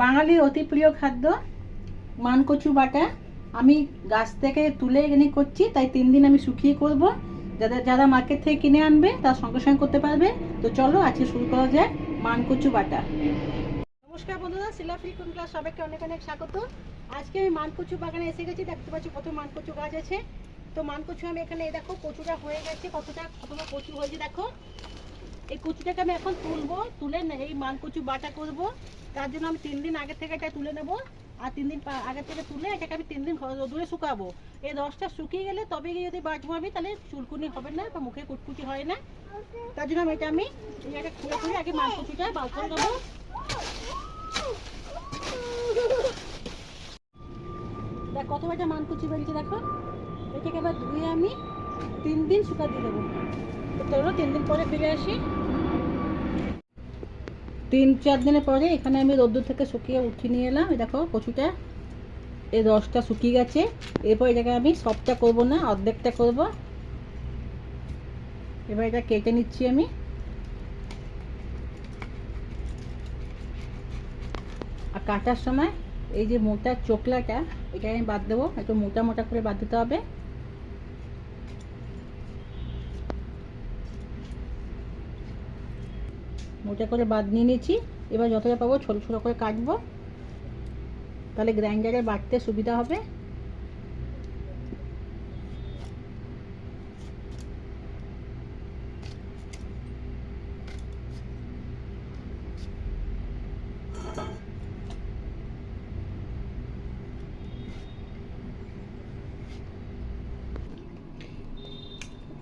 বাঙালির অতি প্রিয় খাদ্য মানকচু বাটা। আমি গাছ থেকে তুলে এনে করছি, তাই তিন দিন আমি শুকিয়ে করব। যাদের, যারা মার্কেট থেকে কিনে আনবে, তার সঙ্গে সঙ্গে করতে পারবে। তো চলো, আজকে শুরু করা যাক মানকচু বাটা। নমস্কার বন্ধুরা শিলাফ্রি কুন্ডলা সবাইকে অনেক অনেক স্বাগত। আজকে আমি মানকচু বাগানে এসে গেছি, দেখতে পাচ্ছি কত মানকচু গাছ আছে। তো মানকচু আমি এখানে দেখো, কচুটা হয়ে গেছে। কতটা কতটা কচু হয়েছে, দেখো। এই কচুটাকে আমি এখন তুলবো, তুলে এই মানকচু বাটা করব। তার জন্য আমি তিন দিন আগে থেকে এটা তুলে নেব। আর তিন দিন আগে থেকে তুলে এটাকে আমি তিন দিন রোদুরে শুকাবো। এই রসটা শুকিয়ে গেলে তবে যদি বাটবো আমি, তাহলে চুলকুনি হবে না বা মুখে কুটকুটি হয় না। তার জন্য আমি এটা আমি একটা খুলে খুলে আগে মানকচুটা বার করে নেব দেখ, কত একটা মানকুচি বেরিয়েছে দেখো। এটাকে এবার ধুয়ে আমি তিন দিন শুকা দিয়ে দেবো। তিন দিন পরে ফিরে আসি। তিন, চার দিনের পরে এখানে আমি রোদ্দুর থেকে শুকিয়ে উঠিয়ে নিয়ে এলাম। দেখো, কচুটা এই রসটা শুকিয়ে গেছে। এরপর এটাকে আমি সবটা করব না, অর্ধেকটা করব। এবার এটা কেটে নিচ্ছি আমি। আর কাটার সময় এই যে মোটা চোকলাটা, এটা আমি বাদ দেবো। একটু মোটা মোটা করে বাদ দিতে হবে। মোটা করে বাদ নিয়ে নিয়েছি। এবার যতটা পাবো ছোটো ছোটো করে কাটবো। তাহলে গ্রাইন্ডারে বাটতে সুবিধা হবে।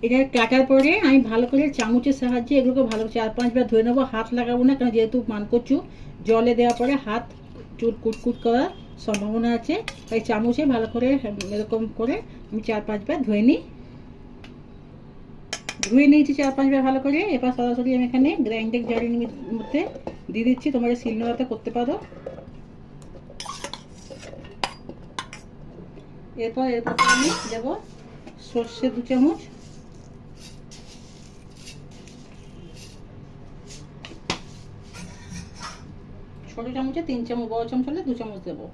এটা কাটার পরে আমি ভালো করে চামচের সাহায্যে এগুলোকে ভালো চার পাঁচবার ধুয়ে নেব। হাত লাগাবো না, কারণ যেহেতু মান মানকচু জলে দেওয়ার পরে হাত চুল কুটকুট করার সম্ভাবনা আছে। তাই চামচে ভালো করে এরকম করে আমি চার পাঁচবার ধুয়ে নিই। ধুয়ে নিয়েছি চার পাঁচবার ভালো করে। এবার সরাসরি আমি এখানে গ্রাইন্ডার জারির মধ্যে দিয়ে দিচ্ছি। তোমরা শিলনোড়াতে করতে পারো। এরপর এরপর আমি দেবো সর্ষে দু চামচ। ছোটো চামচে? তিন চামচ, বড় চামচ হলে দু চামচ দেবো।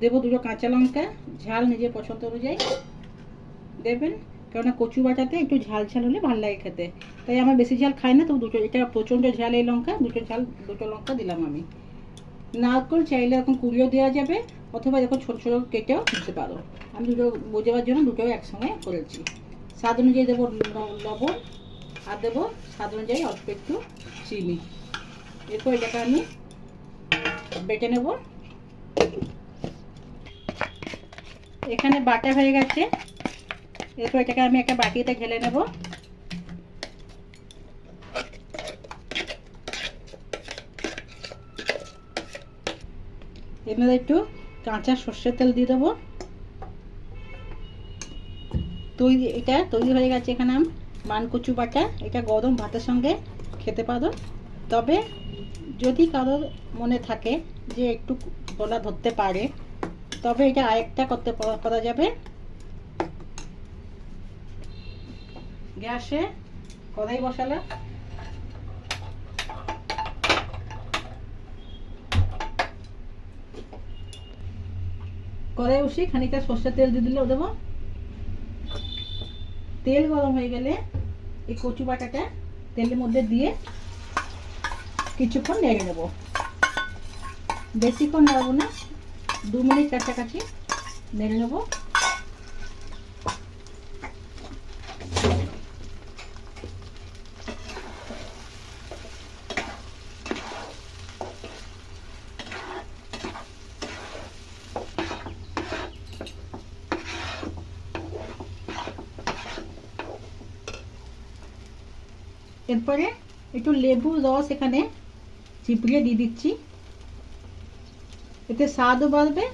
দেবো দুটো কাঁচা লঙ্কা, ঝাল নিজের পছন্দ অনুযায়ী। দেবেন? কেননা কচু বাটাতে একটু ঝাল ঝাল হলে ভালো লাগে খেতে। তাই আমার বেশি ঝাল খাই না, তো দুটো, এটা প্রচণ্ড ঝাল এই লঙ্কা, দুটো ঝাল, দুটো লঙ্কা দিলাম আমি। নারকল চাইলে এখন কুড়িও দেওয়া যাবে, অথবা এখন ছোটো ছোটো কেটেও দিতে পারো। আমি দুটো বোঝাবার জন্য দুটো একসঙ্গে করেছি। স্বাদ অনুযায়ী দেবো লবণ, আর দেবো স্বাদ অনুযায়ী অল্প একটু চিনি। এরপর এটাকে আমি বেটে নেব। এখানে বাটা হয়ে গেছে। এরপর এটাকে আমি একটা বাটিতে ঢেলে নেব। এর একটু কাঁচা সর্ষের তেল দিয়ে দেবো। তৈরি, এটা তৈরি হয়ে গেছে এখানে মানকচু বাটা। এটা গরম ভাতের সঙ্গে খেতে পারো। তবে যদি কারোর মনে থাকে যে একটু গলা ধরতে পারে, তবে এটা আরেকটা করতে করা যাবে। গ্যাসে কড়াই বসালে। কড়াই বসিয়ে খানিকটা সর্ষের তেল দিয়ে দিলে দেবো। তেল গরম হয়ে গেলে এই কচু বাটাটা তেলের মধ্যে দিয়ে কিছুক্ষণ নেড়ে নেব। বেশিক্ষণ নাড়বো না, দু মিনিট কাছাকাছি নেড়ে নেব। এরপরে একটু লেবু রস এখানে চিপড়িয়ে দিয়ে দিচ্ছি। এতে স্বাদও বাড়বে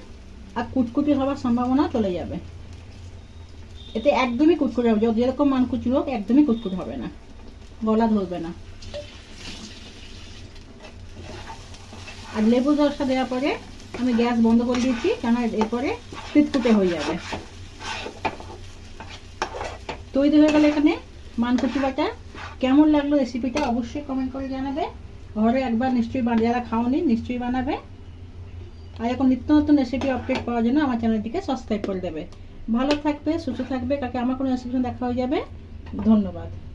আর কুটকুটি হওয়ার সম্ভাবনা চলে যাবে। এতে একদমই কুটকুটে হবে যেরকম মানকুচি হোক একদমই কুটকুট হবে না। গলা ধরবে না। আর লেবুর রসটা দেওয়ার পরে আমি গ্যাস বন্ধ করে দিচ্ছি কেন এরপরে কুটকুটে হয়ে যাবে। তৈরি হয়ে গেলে এখানে মানকুচি বাটা। কেমন লাগল রেসিপিটা অবশ্যই কমেন্ট করে জানাবে। ঘরে একবার নিশ্চয়ই বান- যারা খাওনি, নিশ্চয়ই বানাবে। আর এখন নিত্য নতুন রেসিপি আপডেট পাওয়ার জন্য আমার চ্যানেলটিকে সাবস্ক্রাইব করে দেবে। ভালো থাকবে, সুস্থ থাকবে কাকে আমার কোনো রেসিপি দেখা হয়ে যাবে। ধন্যবাদ।